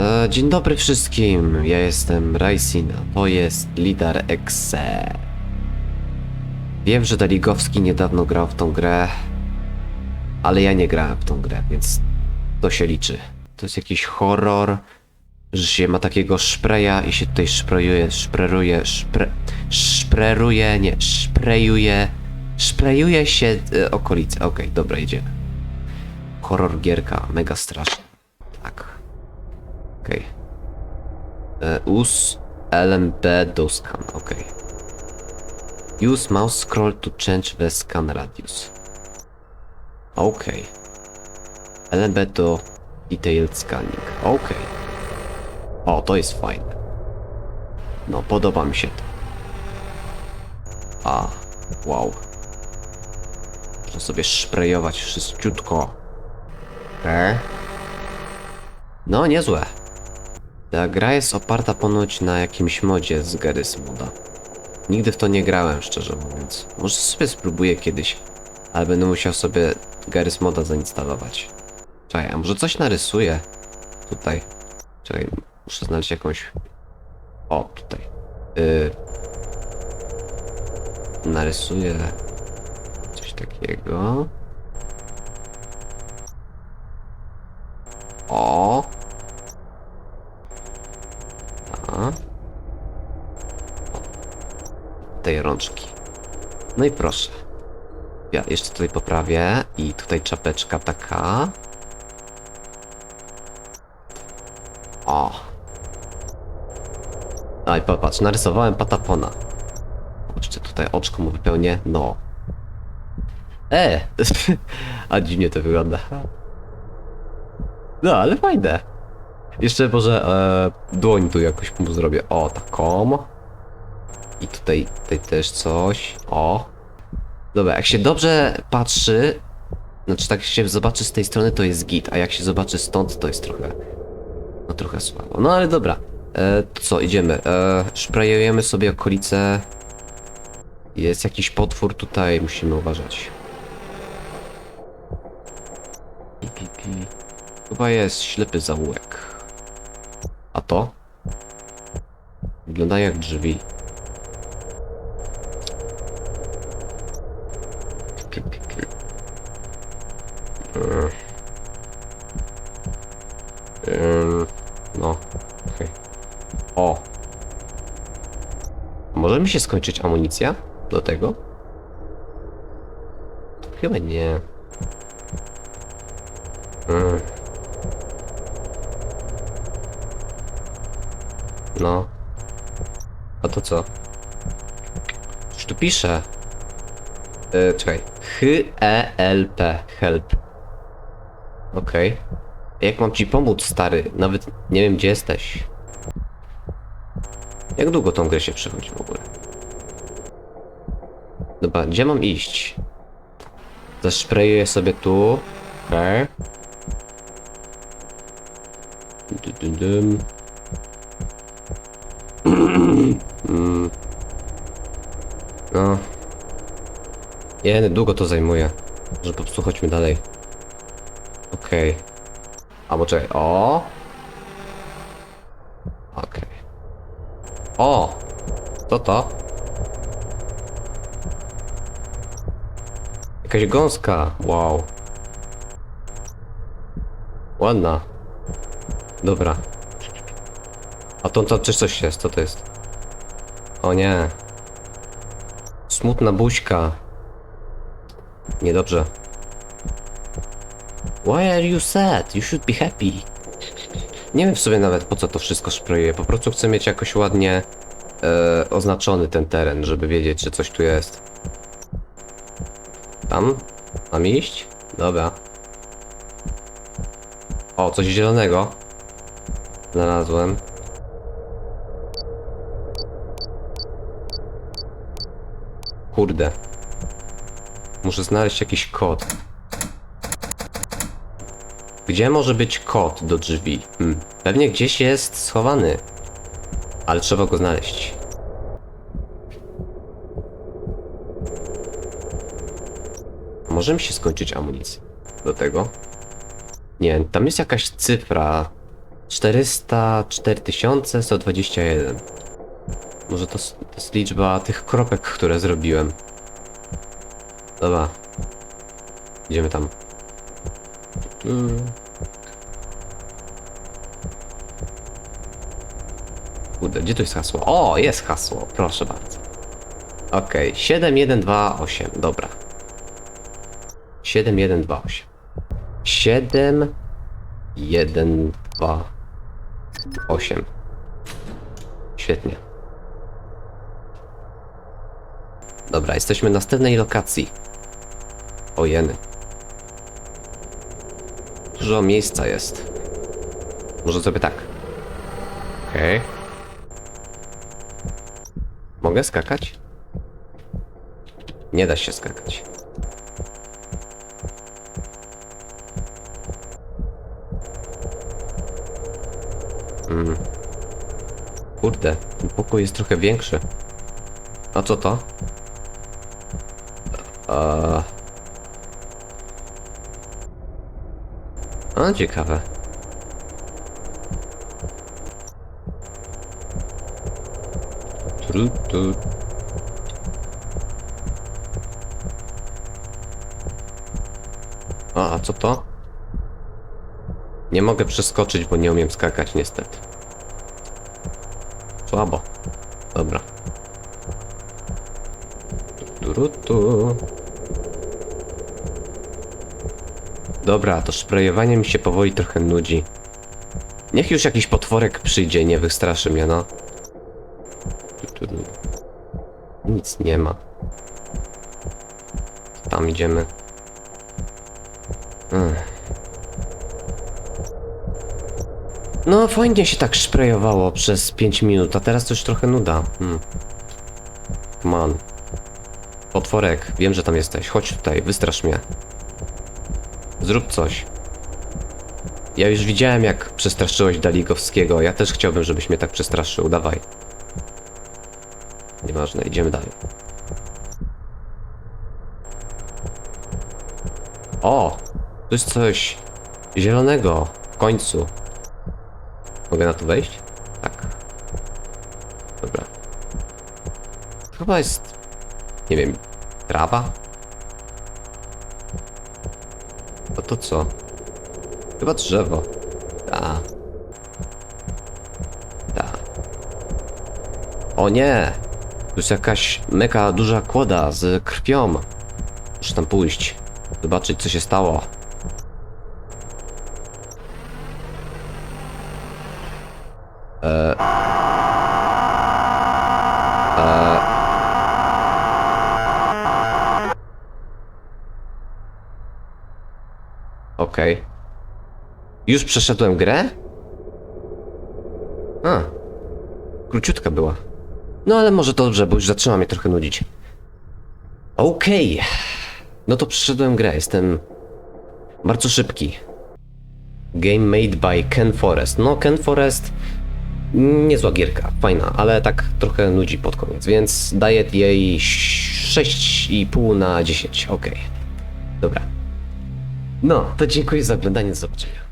E, dzień dobry wszystkim, ja jestem Raisin, a to jest lider Exe. Wiem, że Daligowski niedawno grał w tą grę, ale ja nie grałem w tą grę, więc to się liczy. To jest jakiś horror, że się ma takiego szpreja i się tutaj szprejuje, szpreruje, szpre, szpreruje, nie, szprejuje, szprejuje się e, okolice. Okej, dobra, idziemy. Horror gierka, mega straszna. Tak. Okej. E, Use LMB do scan, okej. Use mouse scroll to change the scan radius. Okej. LMB do detailed scanning, okej. O, to jest fajne. No, podoba mi się to. A, wow. Można sobie szprejować wszystkiutko. Okej. No, niezłe. Ta gra jest oparta ponoć na jakimś modzie z Garry's Moda. Nigdy w to nie grałem, szczerze mówiąc. Może sobie spróbuję kiedyś, ale będę musiał sobie Garry's Moda zainstalować. Czekaj, a może coś narysuję? Tutaj. Czekaj, muszę znaleźć jakąś... O, tutaj. Yy... Narysuję... Coś takiego. O. A. Tej rączki. No i proszę. Ja jeszcze tutaj poprawię i tutaj czapeczka taka. O. Aj, popatrz, narysowałem patapona. Jeszcze tutaj oczko mu wypełnię. No. E! A dziwnie to wygląda. No, ale fajne. Jeszcze może e, dłoń tu jakoś mu zrobię. O, taką. I tutaj, tutaj też coś. O. Dobra, jak się dobrze patrzy, znaczy tak się zobaczy z tej strony, to jest git, a jak się zobaczy stąd, to jest trochę, no trochę słabo. No ale dobra. E, co, idziemy. E, szprejujemy sobie okolice. Jest jakiś potwór tutaj, musimy uważać. Chyba jest ślepy zaułek. A to? Wygląda jak drzwi. Może mi się skończyć amunicja do tego? Chyba nie. Mm. No. A to co? Coś tu pisze. Yy, czekaj. H-E-L-P. Help. Okej. Jak mam ci pomóc, stary? Nawet nie wiem, gdzie jesteś. Jak długo tą grę się przechodzi w ogóle? Dobra, gdzie mam iść? Zaszprejuję sobie tu. Okej. No. Nie, długo to zajmuje. Że po prostu chodźmy dalej. Okej. A bo czekaj, o! Okej. O! Co to? Jakaś gąska, wow. Ładna. Dobra. A to, to czy coś jest? Co to jest? O nie. Smutna buźka. Niedobrze. Why are you sad? You should be happy. Nie wiem w sobie nawet po co to wszystko szprejuję. Po prostu chcę mieć jakoś ładnie e, oznaczony ten teren, żeby wiedzieć, że coś tu jest. Tam? Mam iść? Dobra. O, coś zielonego. Znalazłem. Kurde. Muszę znaleźć jakiś kod. Gdzie może być kod do drzwi? Hmm. Pewnie gdzieś jest schowany. Ale trzeba go znaleźć. Może mi się skończyć amunicja do tego? Nie, tam jest jakaś cyfra 404 121. Może to, to jest liczba tych kropek, które zrobiłem. Dobra. Idziemy tam. Mm. Kurde, gdzie tu jest hasło? O, jest hasło, proszę bardzo. Okej, 7128, dobra. 7128. 7 1 2 8. Świetnie. Dobra, jesteśmy na następnej lokacji. Ojeny. Dużo miejsca jest. Może sobie tak. Okej. Mogę skakać? Nie da się skakać. Mm. Kurde, ten pokój jest trochę większy. A co to? A... A, ciekawe. Tu. A, a co to? Nie mogę przeskoczyć, bo nie umiem skakać niestety. Słabo. Dobra. Tu, tu, tu. Dobra, to szprejowanie mi się powoli trochę nudzi. Niech już jakiś potworek przyjdzie, nie wystraszy mnie, no. Nic nie ma. Tam idziemy. Ech. No, fajnie się tak szprejowało przez 5 minut, a teraz już trochę nuda. Hmm. Man. Potworek, wiem, że tam jesteś. Chodź tutaj, wystrasz mnie. Zrób coś. Ja już widziałem, jak przestraszyłeś Daligowskiego. Ja też chciałbym, żebyś mnie tak przestraszył. Dawaj. Nieważne, idziemy dalej. O! Tu jest coś zielonego. W końcu. Mogę na to wejść? Tak. Dobra. Chyba jest... Nie wiem... Trawa? A to co? Chyba drzewo. Ta. Ta. O nie! Tu jest jakaś mega duża kłoda z krwią. Muszę tam pójść. Zobaczyć co się stało. Eee. Eee. Okej. Już przeszedłem grę? A. Króciutka była. No ale może to dobrze, bo już zaczyna mnie trochę nudzić. Okej. No to przeszedłem grę, jestem bardzo szybki. Game made by Ken Forest. No, Ken Forest niezła gierka, fajna, ale tak trochę nudzi pod koniec, więc daję jej 6,5 na 10. Okej. Dobra. No, to dziękuję za oglądanie, do zobaczenia.